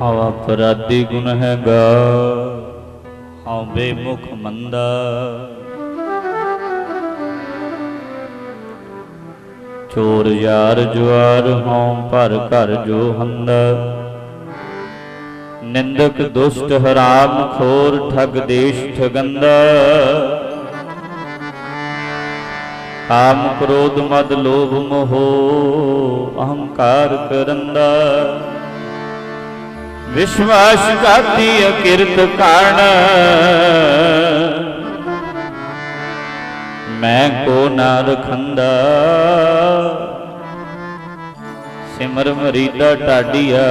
ਹਵਾ ਪਰਾਦੀ ਗੁਣ ਹੈਗਾ ਹਉ ਬੇਮੁਖ ਮੰਦਾ। ਚੋਰ ਯਾਰ ਜੁਆਰ ਹਉ ਭਰ ਘਰ ਜੋ ਹੰਦਾ। ਨਿੰਦਕ ਦੁਸ਼ਟ ਹਰਾਮ ਖੋਰ ਠਗ ਦੇਸ਼ ਠਗੰਦਾ। ਕਾਮ ਕ੍ਰੋਧ ਮਦ ਲੋਭ ਮੋਹ, ਅਹੰਕਾਰ ਕਰੰਦਾ। ਵਿਸ਼ਵਾਸ ਘਾਤੀ ਅਕਿਰਤ ਕਾਣ ਮੈਂ ਕੋ ਨਾ ਰਖੰਦਾ। ਸਿਮਰ ਮਰੀਦਾ ਟਾਡੀਆ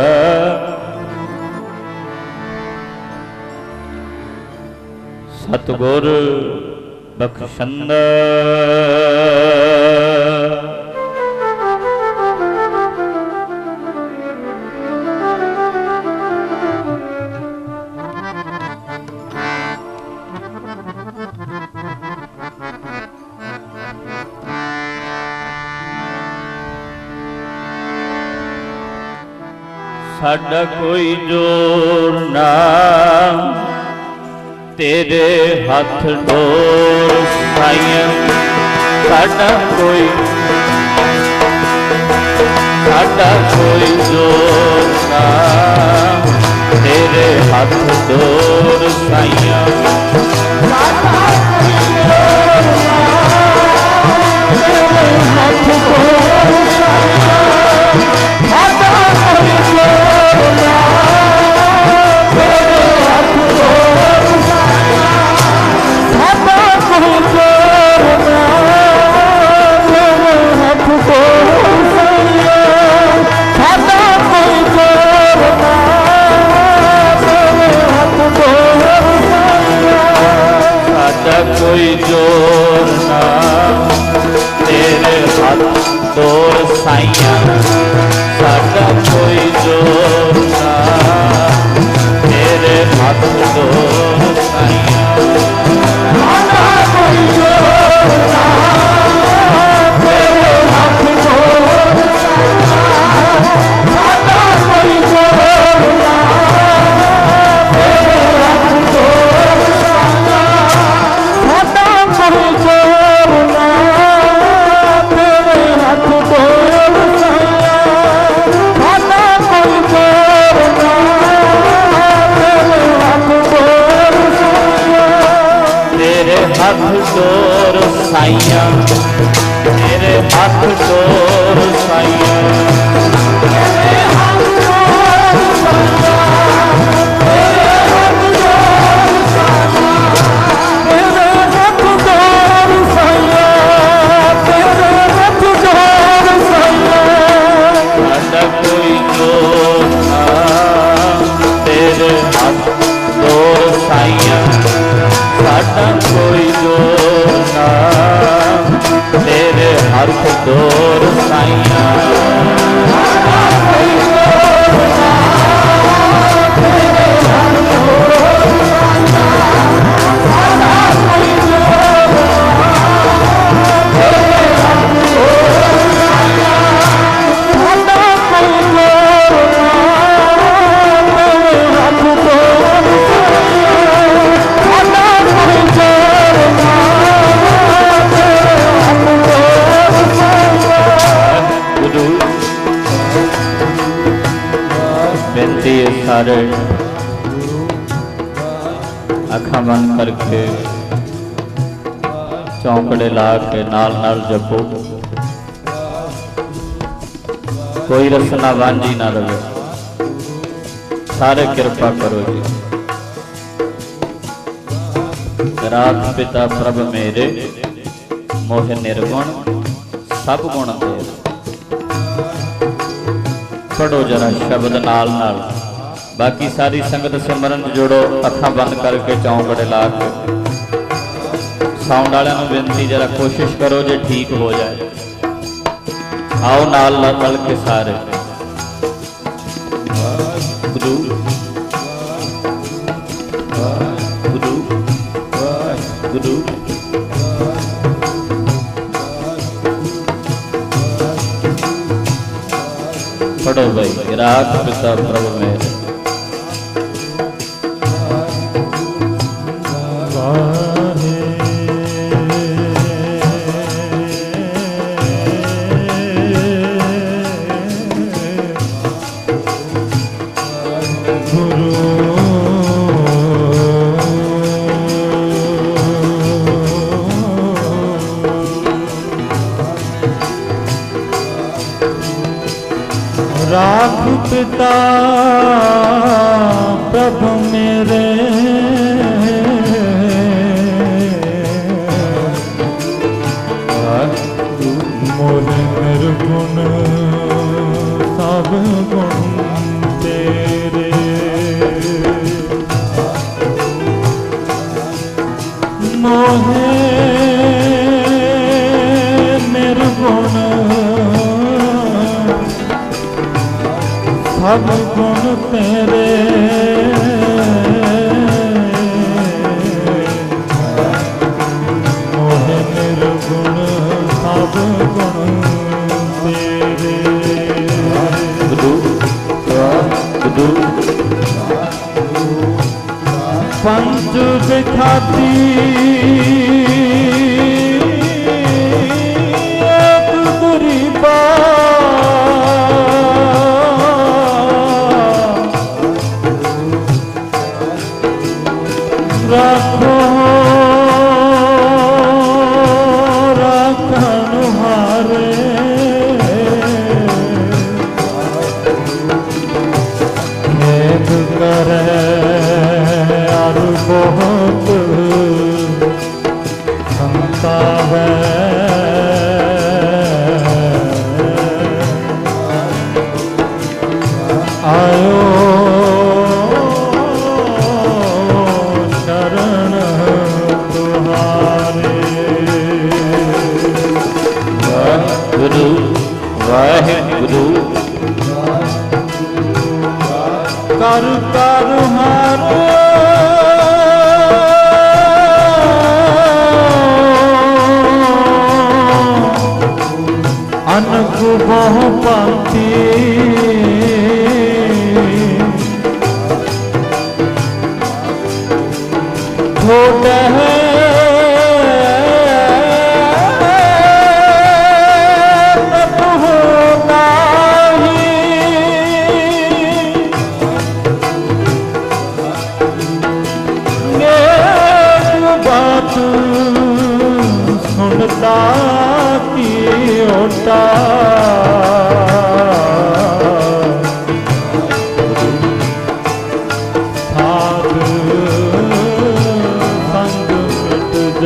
ਸਤਗੁਰ ਬਖਸ਼ੰਦਾ। ਸਾਡਾ ਕੋਈ ਜੋਰ ਨਾ। ਤੇਰੇ ਹੱਥ ਡੋਰ ਸਾਈਆਂ, ਸਾਡਾ ਕੋਈ ਸਾਡਾ ਕੋਈ ਜੋਰ ਨਾ। ਤੇਰੇ ਹੱਥ ਡੋਰ ਸਾਈਆਂ। ਕੋਈ ਜੋਰ ਨਾ। ਤੇਰੇ ਹੱਥ ਡੋਰ ਸਾਈਆਂ। ਸਾਡਾ ਕੋਈ ਜੋਰ ਨਾ। ਤੇਰੇ ਹੱਥ ਡੋਰ ਤੇਰੇ ਹੱਥ ਡੋਰ ਸਾਈਆਂ ਨਾਨਕ ਮੇਰੇ ਹਰਖ ਦੋਰ ਸਾਈਆਂ। ਚੌਂਕੜੇ ਲਾ ਕੇ ਨਾਲ ਨਾਲ ਜਪੋ। ਕੋਈ ਰਸਨਾ ਵਾਂਝੀ ਨਾ ਰਵੇ। ਸਾਰੇ ਕਿਰਪਾ ਕਰੋ ਜੀ। ਰਾਤ ਪਿਤਾ ਪ੍ਰਭ ਮੇਰੇ, ਮੋਹ ਨਿਰਗੁਣ, ਸਭ ਗੁਣ ਤੇਰੇ। ਪੜੋ ਜਰਾ ਸ਼ਬਦ ਨਾਲ ਨਾਲ। ਬਾਕੀ ਸਾਰੀ ਸੰਗਤ ਸਿਮਰਨ ਜੋੜੋ ਜੁੜੋ ਅੱਖਾਂ ਬੰਦ ਕਰਕੇ ਚੌਂਕੜੇ ਲਾ ਕੇ। ਸਾਊਂਡ ਵਾਲਿਆਂ ਨੂੰ ਬੇਨਤੀ ਜਰਾ ਕੋਸ਼ਿਸ਼ ਕਰੋ ਜੇ ਠੀਕ ਹੋ ਜਾਏ। ਆਓ ਨਾਲ ਨਾਲ ਰਲ ਕੇ ਸਾਰੇ। ਗੁਰੂ ਗੁਰੂ ਗੁਰੂ ਪੜੋ ਭਾਈ ਰਾਤ ਪਿਤਾ ਪ੍ਰਭੂ ਮੇਰੇ। ਮੋਹੇ ਨਿਰਗੁਣ ਸਭ ਗੁਣ ਤੇਰੇ ਮੋਹ ਨਿਰਗੁਣ ਸਭ ਗੁਣ পঞ্চুজ খাতি রাখো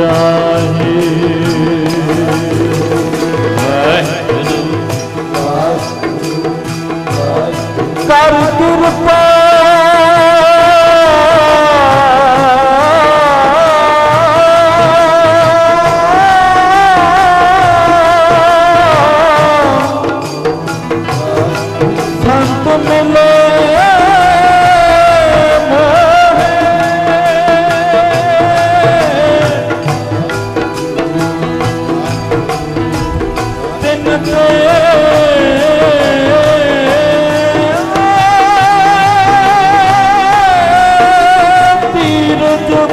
राम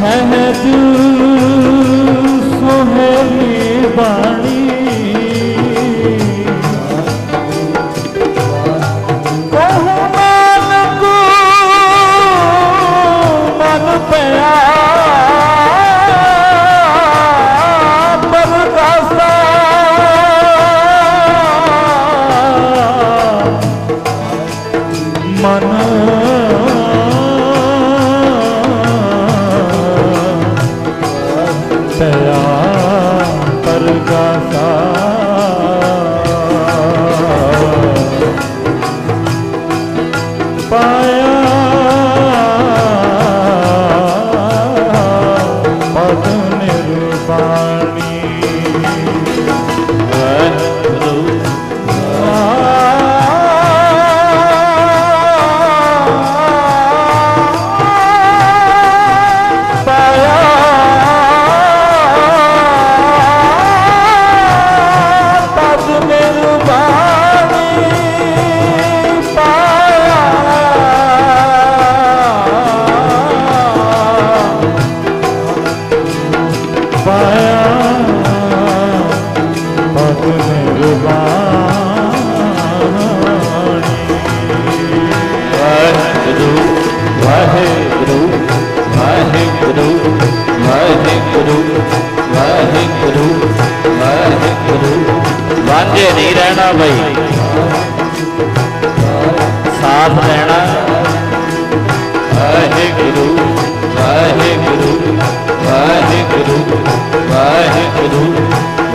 सहज सुहेली बाणी ਵਾਹਿਗੁਰੂ ਵਾਹਿਗੁਰੂ ਵਾਹਿਗੁਰੂ ਵਾਹਿਗੁਰੂ ਵਾਹਿਗੁਰੂ। ਵਾਂਝੇ ਨਹੀਂ ਰਹਿਣਾ ਬਈ। ਸਾਥ ਰਹਿਣਾ ਵਾਹਿਗੁਰੂ ਵਾਹਿਗੁਰੂ ਵਾਹਿਗੁਰੂ ਵਾਹਿਗੁਰੂ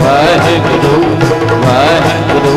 ਵਾਹਿਗੁਰੂ ਵਾਹਿਗੁਰੂ।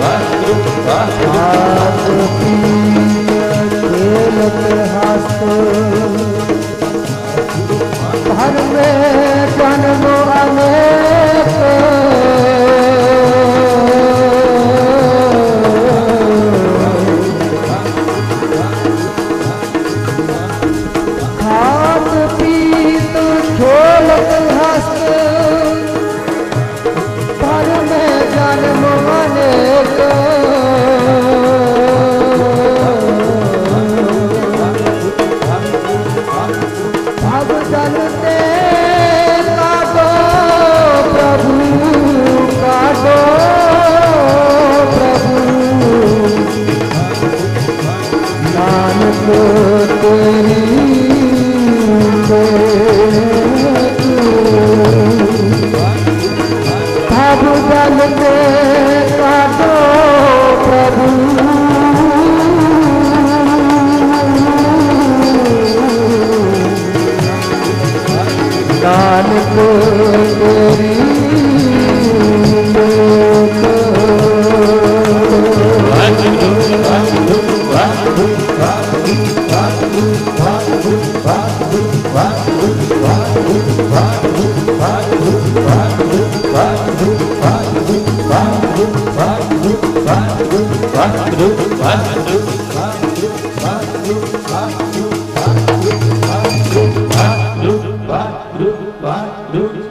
ਵਾਹਿਗੁਰੂ ਵਾਹਿਗੁਰੂ ਕੀਰਤ ਹਸਤ ਹਰ ਮੇ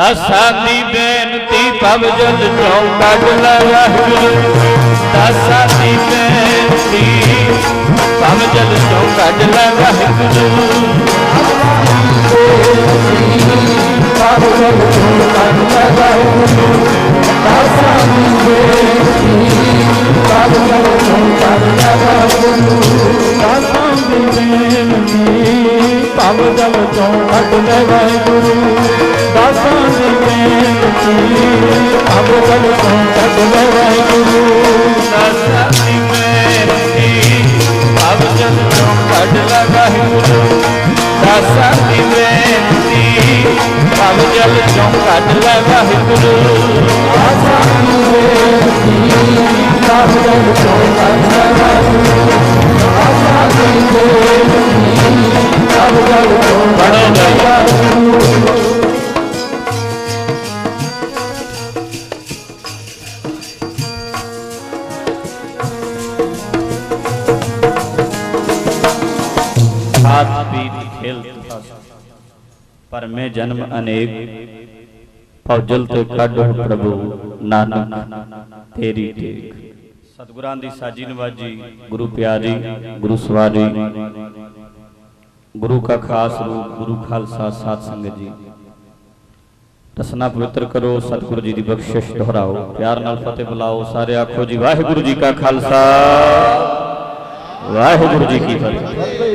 ਦਸਾਂ ਦੀ ਬੇਨਤੀ ਭਵ ਜਦ ਚੋਂ ਕੱਢ ਲੈ ਵਾਹਿਗੁਰੂ ਦਸਾਂ ਦੀ ਬੇਨਤੀ ਭਵ ਜਦ ਚੋਂ ਕੱਢ ਲੈ ਵਾਹਿਗੁਰੂ ਭਵ ਜਦ ਚੋਂ ਕੱਢ ਲੈ ਵਾਹਿਗੁਰੂ ਦਸਾਂ ਦੀ ਬੇਨਤੀ ਭਵ ਜਦ ਚੋਂ ਕੱਢ ਲੈ ਵਾਹਿਗੁਰੂ ਦਸਾਂ ਦੀ ਬੇਨਤੀ ਭਵ ਜਦ ਚੋਂ ਕੱਢ ਲੈ ਵਾਹਿਗੁਰੂ ਅਬ ਬਲ ਸੰਤ ਬਲੈ ਗੁਰੂ ਸਤਿ ਮੈਂ ਅਬ ਜਨ ਤੁਮ ਕੱਢ ਲਗਾਹੀ ਗੁਰੂ ਦਾਸਾ ਦੀ ਬੇਨਤੀ ਅਬ ਜਲ ਤੁਮ ਕੱਢ ਲਗਾਹੀ ਗੁਰੂ ਦਾਸਾ ਦੀ ਬੇਨਤੀ ਅਬ ਜਲ ਤੁਮ ਕੱਢ ਲਗਾਹੀ ਗੁਰੂ। ਦਾਸਾ ਦੀ ਬੇਨਤੀ ਅਬ ਜਲ ਤੁਮ ਕੱਢ ਲਗਾਹੀ ਜਨਮ ਅਨੇਕ ਫੌਜਲ ਤੋਂ ਕੱਢੋ ਪ੍ਰਭੂ ਨਾਨਕ ਤੇਰੀ ਟੇਕ। ਸਤਿਗੁਰਾਂ ਦੀ ਸਾਜੀ ਨਵਾਜੀ ਗੁਰੂ ਪਿਆਰੀ ਗੁਰੂ ਸਵਾਰੀ ਗੁਰੂ ਕਾ ਖਾਸ ਰੂਪ ਗੁਰੂ ਖਾਲਸਾ ਸਾਧ ਸੰਗਤ ਜੀ। ਰਸਨਾ ਪਵਿੱਤਰ ਕਰੋ ਸਤਿਗੁਰੂ ਜੀ ਦੀ ਬਖਸ਼ਿਸ਼ ਦੁਹਰਾਓ ਪਿਆਰ ਨਾਲ ਫਤਿਹ ਬੁਲਾਓ ਸਾਰੇ ਆਖੋ ਜੀ ਵਾਹਿਗੁਰੂ ਜੀ ਕਾ ਖਾਲਸਾ। ਵਾਹਿਗੁਰੂ ਜੀ ਕੀ ਫਤਿਹ।